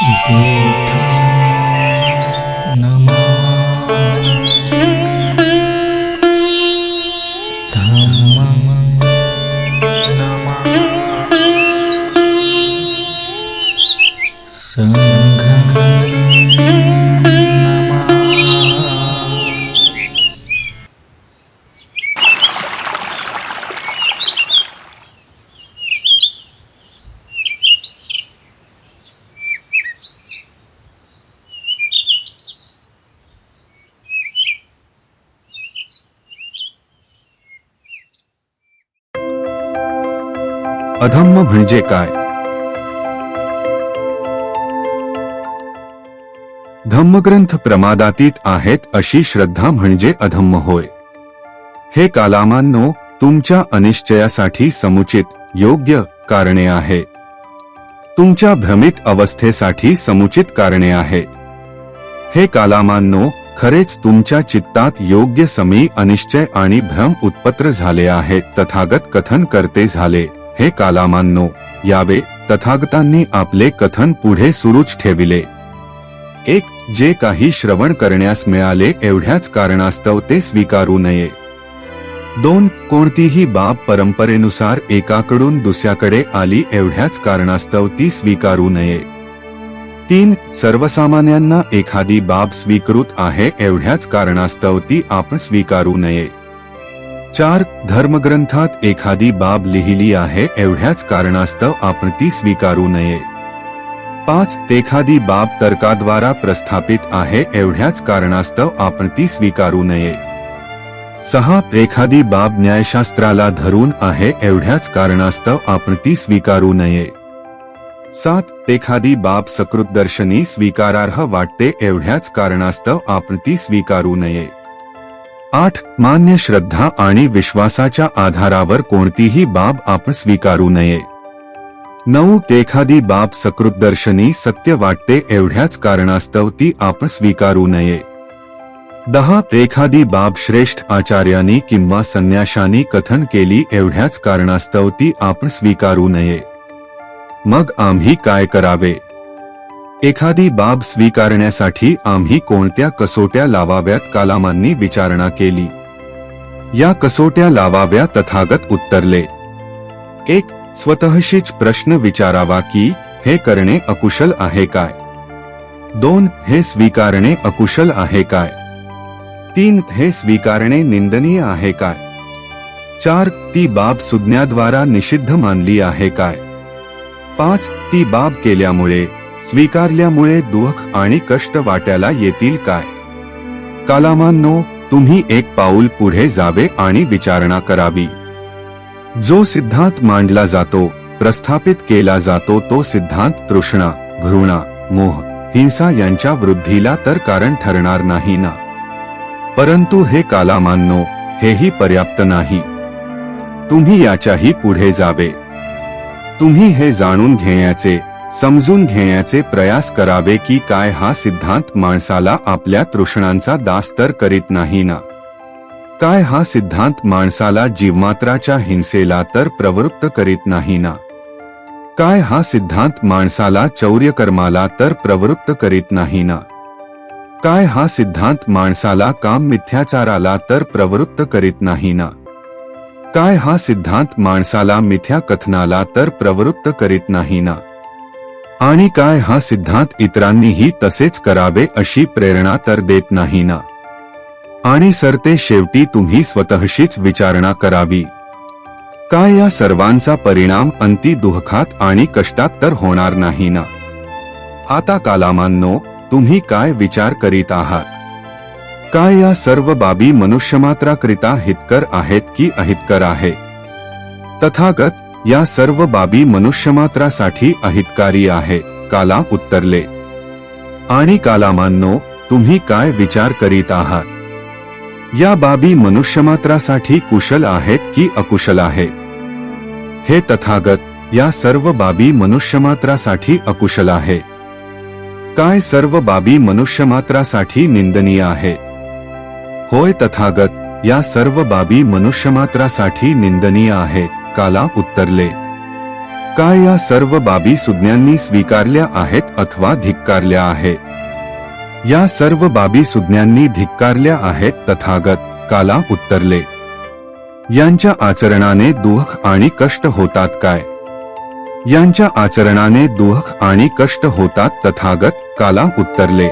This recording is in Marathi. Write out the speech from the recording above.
嗯 거. अधम्म म्हणजे काय? धम्मग्रंथ प्रमादातीत आहेत अशी श्रद्धा म्हणजे अधम्म होय. हे कालामांनो तुमच्या अनिश्चयासाठी समुचित योग्य कारणे आहेत तुमच्या भ्रमित अवस्थेसाठी समुचित कारणे आहेत हे कालामांनो खरेच तुमच्या चित्तात योग्य समी अनिश्चय आणि भ्रम उत्पत्र झाले आहेत तथागत कथन करते झाले. हे कालामांनो यावे तथागतांनी आपले कथन पुढे सुरूच ठेविले. एक जे काही श्रवण करण्यास मिळाले एवढ्याच कारणास्तव ते स्वीकारू नये. दोन कोणतीही बाब परंपरेनुसार एकाकडून दुसऱ्याकडे आली एवढ्याच कारणास्तव ती स्वीकारू नये. तीन सर्वसामान्यांना एखादी बाब स्वीकृत आहे एवढ्याच कारणास्तव ती आपण स्वीकारू नये. चार धर्मग्रंथात एखादी बाब लिहिली आहे एवढ्याच कारणास्तव आपण ती स्वीकारू नये. पाच एखादी बाब तर्काद्वारा प्रस्थापित आहे एवढ्याच कारणास्तव आपण ती स्वीकारू नये. सहा एखादी बाब न्यायशास्त्राला धरून आहे एवढ्याच कारणास्तव आपण ती स्वीकारू नये. सात एखादी बाब सकृतदर्शनी स्वीकारार्ह वाटते एवढ्याच कारणास्तव आपण ती स्वीकारू नये. आठ मान्य श्रद्धा आणि विश्वासाच्या आधारावर कोणतीही बाब आपण स्वीकारू नये. नऊ एखादी बाब सकृतदर्शनी सत्य वाटते एवढ्याच कारणास्तव ती आपण स्वीकारू नये. दहा एखादी बाब श्रेष्ठ आचार्यांनी किंवा संन्याशांनी कथन केली एवढ्याच कारणास्तव ती आपण स्वीकारू नये. मग आम्ही काय करावे? एखादी बाब स्वीकारण्यासाठी आम्ही कोणत्या कसोट्या लावाव्यात कालामांनी विचारणा केली? या कसोट्या लावाव्या तथागत उत्तरले. एक स्वतःशीच प्रश्न विचारावा की हे करणे अकुशल आहे काय? दोन हे स्वीकारणे अकुशल आहे काय? तीन हे स्वीकारणे निंदनीय आहे काय? चार ती बाब सुज्ञाद्वारा निषिद्ध मानली आहे काय? पाच ती बाब केल्यामुळे स्वीकारल्यामुळे दुःख आणि कष्ट वाट्याला येतील काय? कालामांनो तुम्ही एक पाऊल पुढे जावे आणि विचारणा करावी. जो सिद्धांत मांडला जातो प्रस्थापित केला जातो तो सिद्धांत तृष्णा घृणा मोह हिंसा यांच्या वृद्धीला तर कारण ठरणार नाही ना? परंतु हे कालामांनो हेही पर्याप्त नाही. तुम्ही याच्याही पुढे जावे. तुम्ही हे जाणून घेण्याचे समजून घेण्याचे प्रयास करावे की काय हा सिद्धांत माणसाला आपल्या तृष्णांचा दास तर करीत नाही ना? काय हा सिद्धांत माणसाला जीवमात्राच्या हिंसेला तर प्रवृत्त करीत नाही ना? काय हा सिद्धांत माणसाला चौर्यकर्माला तर प्रवृत्त करीत नाही ना? काय हा सिद्धांत माणसाला काम मिथ्याचाराला तर प्रवृत्त करीत नाही ना? काय हा सिद्धांत माणसाला मिथ्या कथनाला तर प्रवृत्त करीत नाही ना? आणि काय हा सिद्धांत इतरांनीही तसेच करावे अशी प्रेरणा तर देत नाही ना. आणि सरते शेवटी तुम्ही स्वतःशीच विचारणा करावी. काय या सर्वांचा परिणाम अंती दुःखात आणि कष्टात तर होणार नाही ना. आता कालामांनो तुम्ही काय विचार करीत आहात? काय या सर्व बाबी मनुष्यमात्राकरिता हितकर आहेत की अहितकर आहे? तथागत या सर्व बाबी मनुष्यमात्रासाठी अहितकारी आहे काला उत्तरले. आणि कालामांनो तुम्ही काय विचार करीत आहात? या बाबी मनुष्यमात्रासाठी कुशल आहेत की अकुशल आहेत? हे तथागत या सर्व बाबी मनुष्यमात्रासाठी अकुशल आहे. काय सर्व बाबी मनुष्यमात्रासाठी निंदनीय आहे? होय तथागत या सर्व बाबी मनुष्यमात्रासाठी निंदनीय आहेत. काला उत्तरले. काय या सर्व बाबी सुज्ञांनी स्वीकारल्या आहेत अथवा धिक्कारल्या आहेत? या सर्व बाबी सुज्ञांनी धिक्कारल्या आहेत तथागत काला उत्तरले. यांच्या आचरणाने दुःख आणि कष्ट होतात काय? यांच्या आचरणाने दुःख आणि कष्ट होतात तथागत काला उत्तरले.